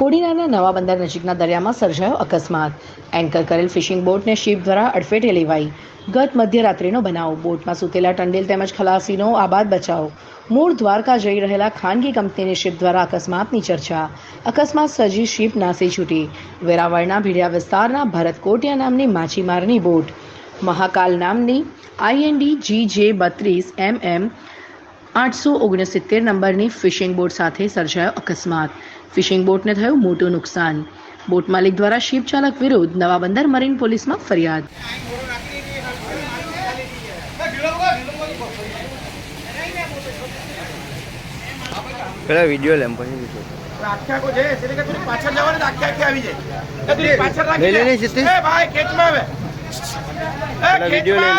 કોડીનારના નવા બંદર નજીકના દરિયામાં સર્જાયો અકસ્માત. એન્કર કરેલ ફિશિંગ બોટને શિપ દ્વારા અડફેટે લેવાઈ. ગત મધ્યરાત્રિનો બનાવ. બોટમાં સૂતેલા ટંડેલ તેમજ ખલાસીનો આબાદ બચાવ. મૂળ દ્વારકા જઈ રહેલા ખાનગી કંપનીની શિપ દ્વારા અકસ્માતની ચર્ચા. અકસ્માત સર્જી શિપ નાસી છૂટી. વેરાવળના ભીડિયા વિસ્તારના ભરત કોટિયા નામની માછીમારની બોટ. મહાકાલ નામની આઈએનડી જી જે બત્રીસ એમ એમ આઠસો ઓગણસિત્તેર નંબરની ફિશિંગ બોટ સાથે સર્જાયો અકસ્માત. ફિશિંગ બોટને થયું મોટું નુકસાન. બોટ માલિક દ્વારા શિપ ચાલક વિરુદ્ધ નવા બંદર મરીન પોલીસમાં ફરિયાદ. પેલા વીડિયો લેમ પછી વીડિયો આખે આખો એટલે કે પાછળ જવાની આવી જાય પાછળ. રાખી લે. એ ભાઈ આવે એ લે.